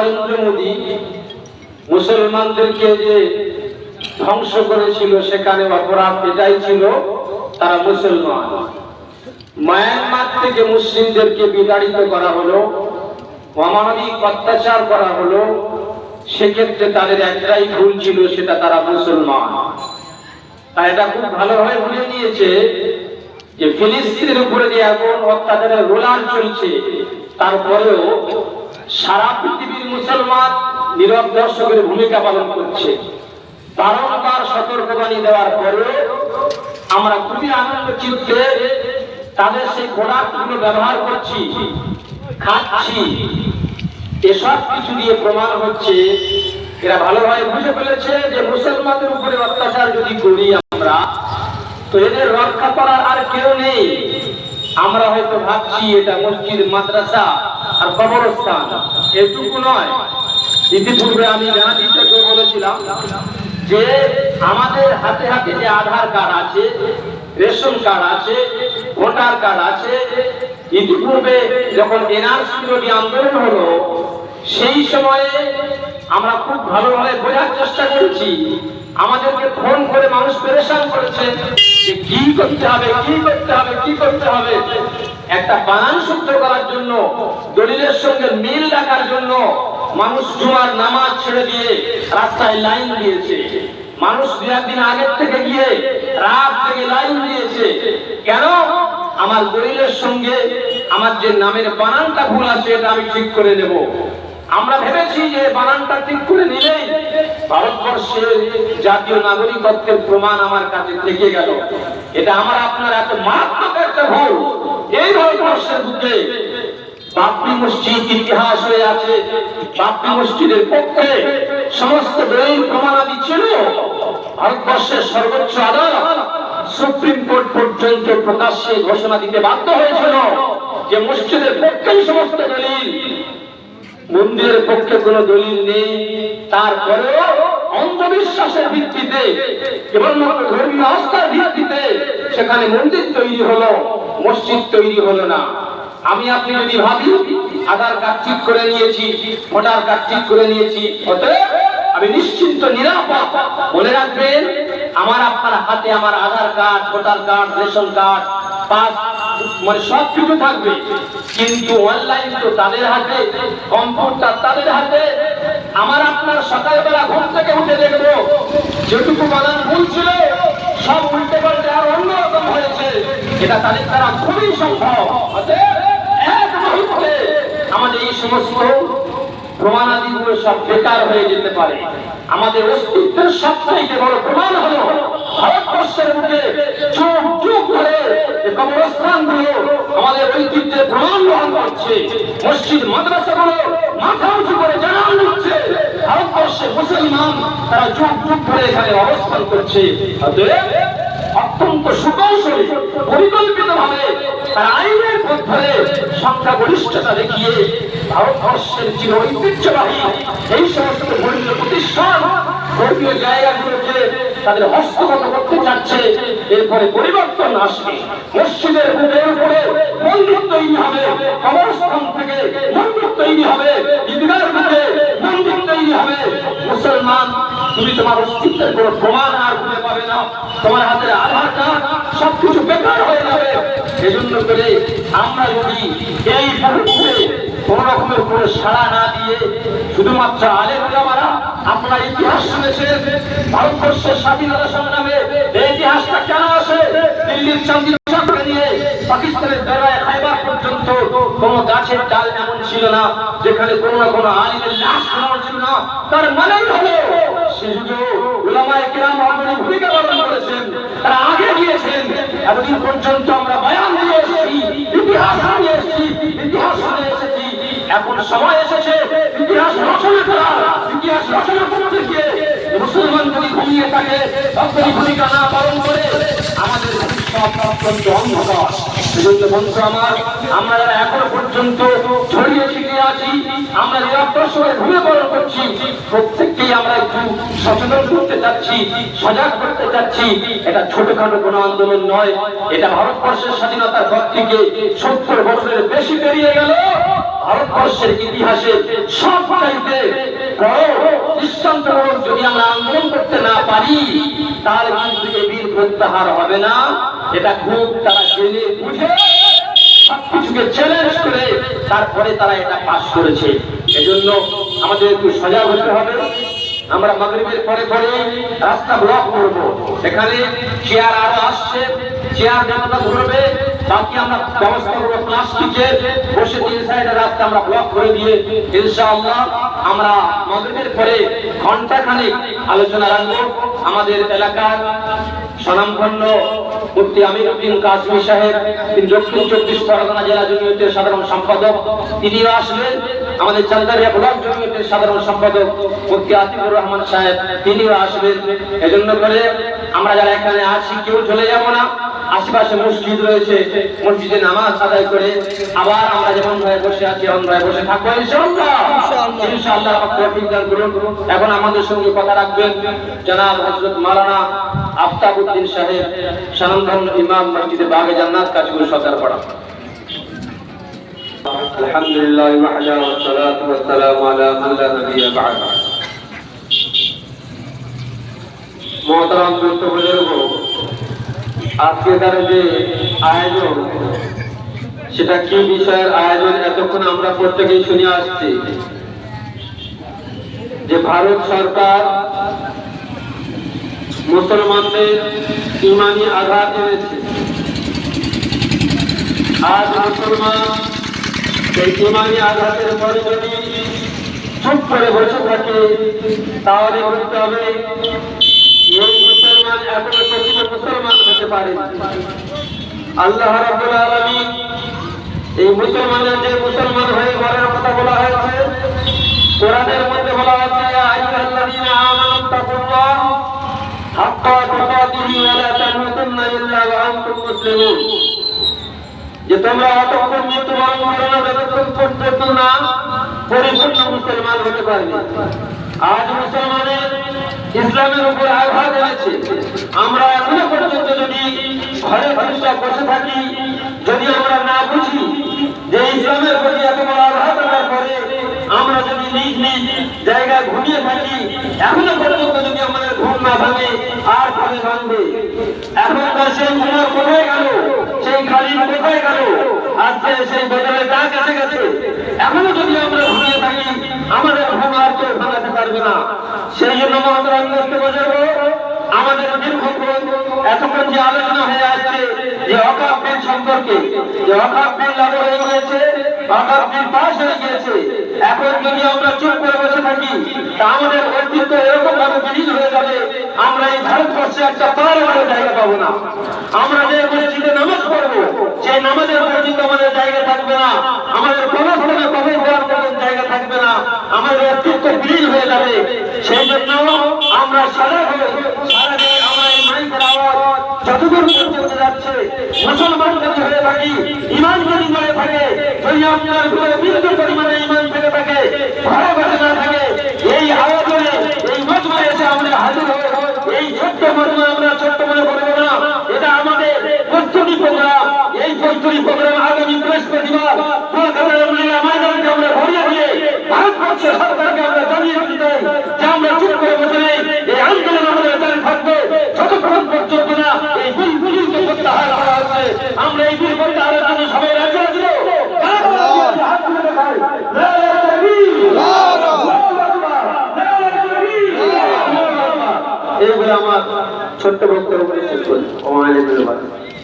নরেন্দ্র মোদী মুসলমানদেরকে যে ধ্বংস করেছিল, সেখানে অপরাধ এটাই ছিল, তারা মুসলমান। মায়ানমার থেকে মুসলিমদেরকে বিতাড়িত করা হলো, অমানবিক অত্যাচার করা হলো, সেক্ষেত্রে তাদের একটাই ভুল ছিল, সেটা তারা মুসলমান। আর এটা খুব ভালোভাবে বুঝে নিয়েছে যে ফিলিস্তিনের উপরে যে এখন অত্যাচারের রোলার চলছে, তারপরেও সারা পৃথিবীর মুসলমান নীরব দর্শকের ভূমিকা পালন করছে। বারংবার সতর্কবাণী দেওয়ার পরে আমরা খুবই আনন্দ চিত্তে তাদের সেই প্রোডাক্টগুলো ব্যবহার করছি, খাচ্ছি। এসব কিছু দিয়ে প্রমাণ হচ্ছে, এরা ভালোভাবে বুঝে ফেলেছে যে মুসলমানদের উপরে অত্যাচার যদি করি আমরা, তো এদের রক্ষা করার আর কেউ নেই। আমরা হয়তো ভাবছি এটা মসজিদ, মাদ্রাসা আর কবরস্থান। এটুকু নয়, ইতিপূর্বে আমি জানাতে বলেছিলাম যে আমাদের হাতে হাতে যে আধার কার্ড আছে, রেশন কার্ড আছে, ভোটার কার্ড আছে, ইতিপূর্বে যখন এনআরসি বিরোধী আন্দোলন হলো, সেই সময়ে আমরা খুব ভালোভাবে বোঝার চেষ্টা করেছি, আমাদেরকে ফোন করে মানুষ পেরেশান করেছে যে কি করতে হবে, কি করতে হবে, কি করতে হবে। একটা বানান শুদ্ধ করার জন্য, দলিলের সঙ্গে মিল রাখার জন্য মানুষ জুমার নামাজ ছেড়ে দিয়ে রাস্তায় লাইন দিয়েছে। মানুষ দু একদিন আগের থেকে গিয়ে রাত থেকে লাইন দিয়েছে। কেন? আমার দলিলের সঙ্গে আমার যে নামের বানানটা ভুল আছে, এটা আমি ঠিক করে নেব। আমরা ভেবেছি যে বানানটা ঠিক করে নিলেই ভারতবর্ষের জাতীয় নাগরিকত্বের প্রমাণ আমার কাছে থেকে গেল। এটা আমার, আপনার এত মারাত্মক একটা ভুল। এই ভারতবর্ষের বুকে মসজিদ ইতিহাস হয়ে আছে। মসজিদের পক্ষে সমস্ত প্রমাণাদি ছিল। ভারতবর্ষের সর্বোচ্চ আদালত সুপ্রিম কোর্ট পর্যন্ত প্রকাশ্যে ঘোষণা দিতে বাধ্য হয়েছিল যে মসজিদের পক্ষেই সমস্ত দলিল, মন্দিরের পক্ষে কোনো দলিল নেই। তারপরেও অন্ধবিশ্বাসের ভিত্তিতে, কেবলমাত্র ধর্মীয় আস্থার ভিত্তিতে সেখানে মন্দির তৈরি হলো, মসজিদ তৈরি হলো না। আমি আপনি যদি ভাবি, আধার কার্ড ঠিক করে নিয়েছি, ভোটার কার্ড ঠিক করে নিয়েছি আমি নিশ্চিন্ত, নিরাপদ। মনে রাখবেন, আমার আপনার হাতে আমার Aadhaar card, voter card, ration card, pass মানে সব কিছু থাকবে। কিন্তু অনলাইন তো তাদের হাতে, কম্পিউটার তাদের হাতে আমার আপনার সকালবেলা ঘুম থেকে উঠে দেখব। যেটুকু বানান ভুল ছিল, সব উল্টে পাল্টে আর অন্যরকম হয়েছে। এটা তাদের দ্বারা খুবই সম্ভব। আমাদের এই সমস্ত প্রমাণাদিগুলো সব বেকার হয়ে যেতে পারে। আমাদের অস্তিত্বের সবচাইতে বড় প্রমাণ হলো ভারতবর্ষের বুকে যুগ যুগ ধরে যে কবরস্থানগুলো আমাদের ঐতিহ্যের প্রমাণ গ্রহণ করছে। মসজিদ, মাদ্রাসাগুলো মাথা মুসলমান তারা যুগ যুগ ধরে এখানে অবস্থান করছে। অত্যন্ত সুকৌশলী পরিকল্পিত ভাবে তার আইনের পথ ধরে সংখ্যাগরিষ্ঠতা দেখিয়ে ভারতবর্ষের চির ঐতিহ্যবাহী এই সমস্ত মূল্য প্রতিষ্ঠান, ধর্মীয় জায়গাগুলোকে তাদের হস্তগত করতে চাচ্ছে, এরপরে পরিবর্তন আসবে। মসজিদের বুকের উপরে মন্দির তৈরি হবে, কবরস্থান থেকে মন্দির তৈরি হবে ঈদগার বুকে মন্দির তৈরি হবে মুসলমান, তুমি তোমার অস্তিত্বের কোনো প্রমাণ আর খুঁজে পাবে না। তোমার হাতের আধার কার্ড সবকিছু বেকার হয়ে যাবে। এজন্য করে আমরা যদি এই মুহূর্তে কোন রকমের কোনো সাড়া না দিয়ে, শুধুমাত্র আলেম ওলামারা আপনারা ইতিহাস শুনেছেন ভারতবর্ষের স্বাধীনতা সংগ্রামে এই ইতিহাসটা কেন আসে? দিল্লির চন্দ্রিকা করে নিয়ে পাকিস্তানের বেড়ায় খাইবার পর্যন্ত কোন গাছের ডাল এমন ছিল না, যেখানে কোনো না কোনো আলিমের লাশ ফেলানো ছিল না। তার মানেই হলো, সে যুগে ওলামায়ে কেরাম অগ্রণী ভূমিকা পালন করেছেন, তারা আগে গিয়েছেন। এতদিন পর্যন্ত আমরা বয়ান দিয়ে এসেছি, ইতিহাস নিয়ে এসেছি, ইতিহাস শুনে এসেছি। এখন সময় এসেছে, ইতিহাস রচনা করা ইতিহাস রচনা করতে গিয়ে মুসলমান যদি ঘুমিয়ে থাকে তখনই ভূমিকা না পালন করে, আমাদের অত্যন্ত আন্দোলন নয় এটা ভারতবর্ষের স্বাধীনতার পর থেকে সত্তর বছরের বেশি পেরিয়ে গেল ভারতবর্ষের ইতিহাসে সব চাইতে যদি আমরা আন্দোলন করতে না পারি তাহলে কিন্তু এই বিল প্রত্যাহার হবে না। এটা খুব তারা জেনে বুঝে, সবকিছুকে চ্যালেঞ্জ করে তারপরে তারা এটা পাস করেছে। এজন্য আমাদের একটু সজাগ হতে হবে। আমরা মাগরিবের পরে পরে রাস্তা ব্লক করব। এখানে চেয়ার আরও আসছে। চেয়ার জনতা ধরবে, বাকি আমরা ব্যবস্থা করব প্লাস্টিকের। বসে তিন সাইডের রাস্তা আমরা ব্লক করে দিয়ে ইনশাআল্লাহ আমরা মাগরিবের পরে ঘণ্টা খানিক আলোচনা রাখব। আমাদের এলাকার স্বনামধন্য মুফতি আমির উদ্দিন কাশ্মীর সাহেব, তিনি দক্ষিণ চব্বিশ পরগনা জেলা জমিয়তের সাধারণ সম্পাদক। তিনিও আসবেন আমাদের চান্দারিয়া ব্লক জমিয়তের সাধারণ সম্পাদক মুফতি আতিকুর রহমান সাহেব। তিনিও আসবেন। এজন্য করে আমরা যারা এখানে আছি, কেউ চলে যাব না। আশেপাশে মসজিদ রয়েছে। মসজিদে নামাজ আদায় করে আবার আমরা যেমন ভাবে বসে আছি ভাবে বসে থাকব, ইনশাআল্লাহ। এখন আমাদের সঙ্গে কথা রাখবেন জনাব হযরত মাওলানা আফতাবউদ্দিন সাহেব, সানন্দন ইমাম মসজিদে বাগে জান্নাত কাজগুলো সরকারপাড়া আলহামদুলিল্লাহ আজকে তার যে আয়োজন, সেটা কি বিষয়ের আয়োজন? এতক্ষণ আমরা প্রত্যেকেই শুনে আসছি। যে ভারত সরকার মুসলমানদের ইমানি আঘাত এনেছে, আজ মুসলমান সেই ইমানি আঘাতের পরে যদি চুপ করে বসে থাকে, তাহলে বুঝতে হবে এই মুসলমান এখনও প্রকৃত মুসলমান হতে পারে আল্লাহ রাব্বুল আলামিন এই মুসলমানের যে মুসলমান হয়ে ঘরের কথা বলা হয়েছে কোরআনের মধ্যে বলা হয়েছে ইয়া আমানু তাকুল্লাহ হাক্কা তুকাতিহি ওয়া লা তামুতুন্না ইল্লা ওয়া আনতুম মুসলিমুন। যে তোমরা অতক্ষণ মৃত্যুবরণ করো না, যতক্ষণ পর্যন্ত না পরিপূর্ণ মুসলমান হতে পারবে। আজ মুসলমানের ইসলামের উপর আঘাত এনেছে। আমরা এখনও পর্যন্ত যদি ঘরে ঘরে বসে থাকি, যদি আমরা না বুঝি যে ইসলামের প্রতি এত বড় আঘাত আনার পরে আমরা যদি নিজ নিজ জায়গায় ঘুমিয়ে থাকি এখনও পর্যন্ত যদি আমাদের ঘুম না ভাঙে, আর কবে ভাঙবে? এখনকার সেই ঘুমার কোথায় গেল? সেই খালি কোথায় গেল? আজকে সেই বদলের ডাক এসে গেছে? এখনও যদি আমরা ঘুমিয়ে থাকি, আমাদের ঘুম আর কেউ ভাঙাতে পারবে না। সেই জন্য মহাত্মা বোঝাবো আমাদের দীর্ঘক্ষণ এতক্ষণ যে আলোচনা হয়ে আসছে, যে অকাপ বিল সম্পর্কে, যে অকাপ বিল লাগু হয়ে গিয়েছে, অকাপ বিল পাস হয়ে গিয়েছে, এখন যদি আমরা চুপ করে থাকি, তা আমাদের অস্তিত্ব এরকম ভাবে বিলীন হয়ে যাবে, আমরা এই ভারতবর্ষে একটা পার হওয়ার জায়গা পাবো না। আমরা যে মসজিদে নামাজ পড়ব, সেই নামাজের পর্যন্ত আমাদের জায়গা থাকবে না। আমাদের কোনো ধরনের কবে করার মতন জায়গা থাকবে না। আমাদের অস্তিত্ব বিলীন হয়ে যাবে। সেই জন্য আমরা সারা হয়ে সারা দিয়ে আমরা এই মাইকের আওয়াজ যতদূর যাচ্ছে, মুসলমান যদি হয়ে থাকি, ইমান যদি থাকে বিন্দু পরিমাণে ইমান থেকে থাকে, এই আয়োজনে, এই মজমায় এসে আমরা হাজির হয়ে এই ছোট্ট মজমা আমরা ছোট্ট মনে করব না, এটা আমাদের প্রস্তুতি প্রোগ্রাম। এই প্রস্তুতি প্রোগ্রাম আগামী বৃহস্পতিবার কলকাতার মহিলা ময়দানকে আমরা ভরিয়ে দিয়ে ভারতবর্ষের সরকারকে আমরা জানিয়ে দিতে চাই যে আমরা চুপ করে বসে নেই এই আন্দোলন আমাদের জারি থাকবে যতক্ষণ পর্যন্ত না এই বিল বিলকে প্রত্যাহার করা হচ্ছে আমরা এই বিল প্রত্যাহারের জন্য সবাই রাজি আছি তো? হাত তুলে দেখাই। নারায়ে তাকবীর। এইগুলো আমার